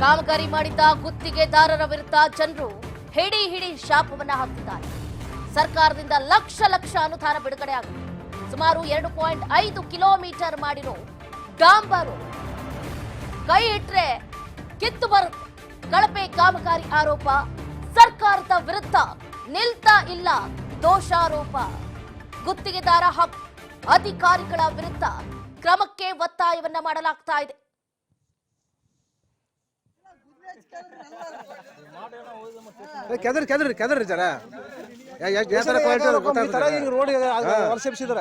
ಕಾಮಗಾರಿ ಮಾಡಿದ್ದ ಗುತ್ತಿಗೆದಾರರ ವಿರುದ್ಧ ಜನರು ಹಿಡಿ ಹಿಡಿ ಶಾಪವನ್ನ ಹಾಕಿದ್ದಾರೆ ಸರ್ಕಾರದಿಂದ ಲಕ್ಷ ಲಕ್ಷ ಅನುದಾನ ಬಿಡುಗಡೆ ಆಗಿದೆ ಸುಮಾರು ಎರಡು ಪಾಯಿಂಟ್ ಐದು ಕಿಲೋಮೀಟರ್ ಮಾಡಿರೋ ಡಾಂಬರು ಕೈ ಇಟ್ರೆ ಕಿತ್ತು ಬರುತ್ತೆ. ಕಳಪೆ ಕಾಮಗಾರಿ ಆರೋಪ ಸರ್ಕಾರದ ವಿರುದ್ಧ ನಿಲ್ತಾ ಇಲ್ಲ ದೋಷಾರೋಪ. ಗುತ್ತಿಗೆದಾರ ಹಕ್ಕು ಅಧಿಕಾರಿಗಳ ವಿರುದ್ಧ ಕ್ರಮಕ್ಕೆ ಒತ್ತಾಯವನ್ನ ಮಾಡಲಾಗ್ತಾ ಇದೆ. ಕೆದರ್ ಕೆದ್ರಿ ಕೆದ್ರಿ ಜರ. ಯಾವ ಥರ ಕ್ವಾಲಿಟಿ ಗೊತ್ತಾಗ್ತದೆ. ರೋಡ್ ವರ್ಷಿಸಿದ್ರ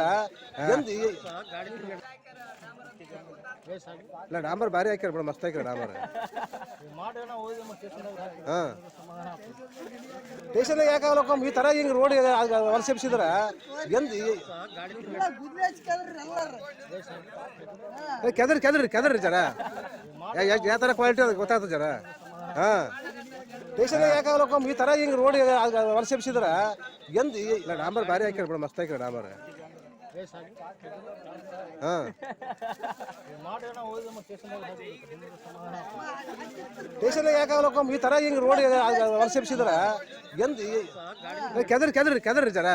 ಇಲ್ಲ ಡಾಂಬರ್ ಭಾರಿ ಹಾಕ್ಯಾರ ಬಿಡ ಮಸ್ತ್ ಹಾಕ್ಯಾರ ಡಾಂಬರ್. ಹಾ. ಸ್ಟೇಷನ್ ಯಾಕೆ ಆಗ್ಲಕ್ಕ ಈ ತರ ಹಿಂಗ್ ರೋಡ್ ವರ್ಷಿಸಿದ್ರ ಎಂದ್ ಕೆದರ್ ಕೆದರ್ರಿ ಜರ. ಯಾ- ಯಾವ ಥರ ಕ್ವಾಲಿಟಿ ಅದು ಗೊತ್ತಾಗ್ತದೆ ಜರ. ಹಾ. ಸ್ಟೇಷನ್ ಯಾಕೆ ಈ ತರ ಹಿಂಗ್ ರೋಡ್ ವರ್ಷಿಸಿದ್ರ ಎಂದ್ ಇಲ್ಲ, ಡಾಂಬರ್ ಭಾರಿ ಹಾಕ್ಯಾರ ಬಿಡ, ಮಸ್ತ್ ಹಾಕ್ಯಾರ ಡಾಂಬರ್. ಹಾ. ಸ್ಟೇಷನ್ ಯಾಕೆ ಆಗ್ಲಕ್ಕ ಈ ತರ ಹಿಂಗ್ ರೋಡ್ ವರ್ಷಿಸಿದ್ರ ಎಂದ್ ಕೆದರ್ ಕೆದರ್ರಿ ಕೆದರ್ರಿ ಜರ.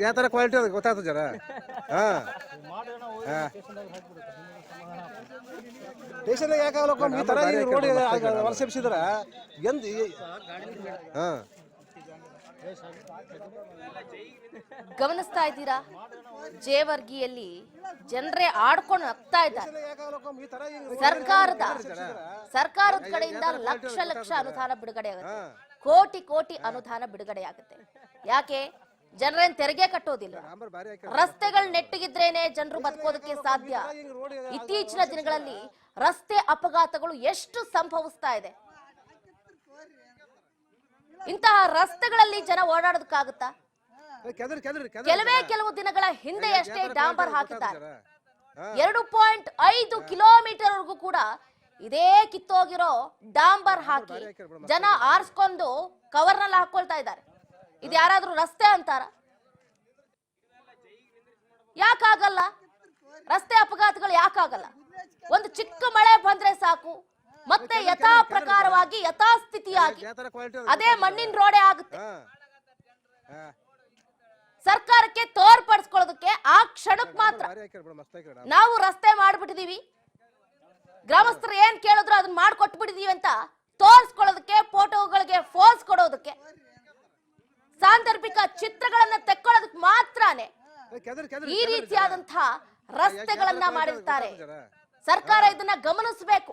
ಯಾವ ಥರ ಕ್ವಾಲಿಟಿ ಅದು ಗೊತ್ತಾಗ್ತದೆ ಜರ. ಹಾ. ಹಾ. ಯಾಕೆ ಆಗ್ಲಕ್ಕ ಈ ತರ ಈ ರೋಡ್ ಎಂದು ಹಾಂ. ಗಮನಿಸ್ತಾ ಇದ್ದೀರಾ? ಜೇವರ್ಗಿಯಲ್ಲಿ ಜನರೇ ಆಡ್ಕೊಂಡು ನಗ್ತಾ ಇದ್ದಾರೆ. ಸರ್ಕಾರದ ಸರ್ಕಾರದ ಕಡೆಯಿಂದ ಲಕ್ಷ ಲಕ್ಷ ಅನುದಾನ ಬಿಡುಗಡೆ ಆಗುತ್ತೆ. ಕೋಟಿ ಕೋಟಿ ಅನುದಾನ ಬಿಡುಗಡೆ ಆಗುತ್ತೆ. ಯಾಕೆ? ಜನರೇನ್ ತೆರಿಗೆ ಕಟ್ಟೋದಿಲ್ಲ. ರಸ್ತೆಗಳು ನೆಟ್ಟಿಗಿದ್ರೇನೆ ಜನರು ಬದುಕೋದಕ್ಕೆ ಸಾಧ್ಯ. ಇತ್ತೀಚಿನ ದಿನಗಳಲ್ಲಿ ರಸ್ತೆ ಅಪಘಾತಗಳು ಎಷ್ಟು ಸಂಭವಿಸ್ತಾ ಇದೆ? ಇಂತಹ ರಸ್ತೆಗಳಲ್ಲಿ ಜನ ಓಡಾಡೋದಕ್ಕಾಗುತ್ತಾ? ಕೆಲವೇ ಕೆಲವು ದಿನಗಳ ಹಿಂದೆ ಅಷ್ಟೇ ಡಾಂಬರ್ ಹಾಕಿದ್ದಾರೆ. ಎರಡು ಪಾಯಿಂಟ್ ಐದು ಕಿಲೋಮೀಟರ್ ವರೆಗೂ ಕೂಡ ಇದೇ ಕಿತ್ತೋಗಿರೋ ಡಾಂಬರ್ ಹಾಕಿ ಜನ ಆರಿಸ್ಕೊಂಡು ಕವರ್ನಲ್ಲಿ ಹಾಕೊಳ್ತಾ ಇದ್ದಾರೆ. ಇದು ಯಾರಾದ್ರೂ ರಸ್ತೆ ಅಂತಾರ? ಯಾಕಾಗಲ್ಲ? ರಸ್ತೆ ಅಪಘಾತಗಳು ಯಾಕಾಗಲ್ಲ? ಒಂದು ಚಿಕ್ಕ ಮಳೆ ಬಂದ್ರೆ ಸಾಕು. ಮತ್ತೆ ಯಥಾ ಪ್ರಕಾರವಾಗಿ ಯಥಾಸ್ಥಿತಿಯಾಗಿ. ಅದು ಮಣ್ಣಿನ ರೋಡೆ ಆಗುತ್ತೆ. ಸರ್ಕಾರಕ್ಕೆ ತೋರ್ಪಡಿಸ್ಕೊಳ್ಳೋದಕ್ಕೆ ಆ ಕ್ಷಣಕ್ ಮಾತ್ರ. ನಾವು ರಸ್ತೆ ಮಾಡ್ಬಿಟ್ಟಿದೀವಿ. ಗ್ರಾಮಸ್ಥರು ಏನ್ ಕೇಳಿದ್ರು ಅದನ್ನ ಮಾಡ್ಕೊಟ್ಬಿಟ್ಟಿದೀವಿ ಅಂತ ತೋರ್ಸ್ಕೊಳ್ಳೋದಕ್ಕೆ ಈ ರೀತಿಯಾದಂತಹ ರಸ್ತೆಗಳನ್ನ ಮಾಡಿರ್ತಾರೆ. ಸರ್ಕಾರ ಇದನ್ನ ಗಮನಿಸಬೇಕು.